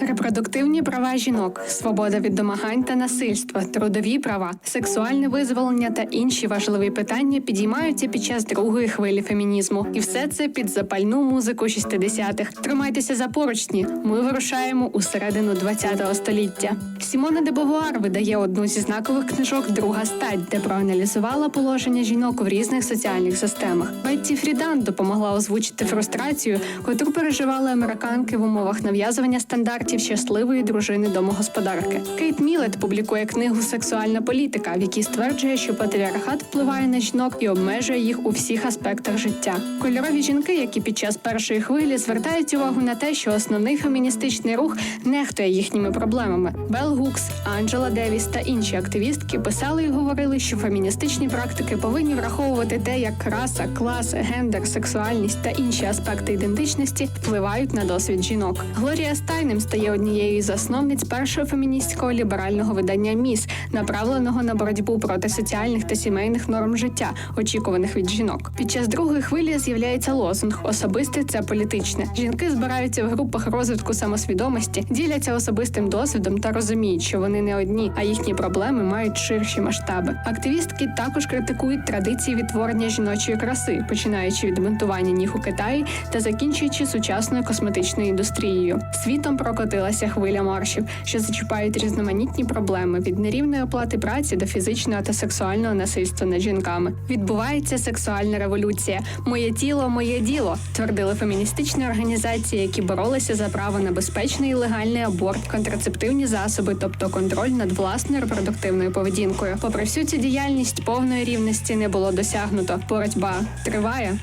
Репродуктивні права жінок, свобода від домагань та насильства, трудові права, сексуальне визволення та інші важливі питання підіймаються під час другої хвилі фемінізму. І все це під запальну музику 60-х. Тримайтеся за поручні. Ми вирушаємо у середину 20-го століття. Сімона де Бовуар видає одну зі знакових книжок Друга стать, де проаналізувала положення жінок у різних соціальних системах. Бетті Фрідан допомогла озвучити фрустрацію, котру переживали американки в умовах нав'язування стандартів щасливої дружини домогосподарки. Кейт Мілет публікує книгу Сексуальна політика, в якій стверджує, що патріархат впливає на жінок і обмежує їх у всіх аспектах життя. Кольорові жінки, які під час першої хвилі звертають увагу на те, що основний феміністичний рух нехтує їхніми проблемами. Бел Гукс, Анджела Девіс та інші активістки писали і говорили, що феміністичні практики повинні враховувати те, як раса, клас, гендер, сексуальність та інші аспекти ідентичності впливають на досвід жінок. Глорія Стайнем стає однією із засновниць першого феміністського ліберального видання Міс, направленого на боротьбу проти соціальних та сімейних норм життя, очікуваних від жінок. Під час другої хвилі з'являється лозунг Особисте це політичне. Жінки збираються в групах розвитку самосвідомості, діляться особистим досвідом та розуміють, що вони не одні, а їхні проблеми мають ширші масштаби. Активістки також критикують традиції відтворення жіночої краси, починаючи від монтування ніг у Китаї та закінчуючи сучасною косметичною індустрією. Світом прокотилася хвиля маршів, що зачіпають різноманітні проблеми від нерівної оплати праці до фізичного та сексуального насильства над жінками. Відбувається сексуальна революція. Моє тіло, моє діло, твердили феміністичні організації, які боролися за право на безпечний і легальний аборт, контрацептивні засоби, тобто контроль над власною репродуктивною поведінкою. Попри всю цю діяльність, повної рівності не було досягнуто. Боротьба триває.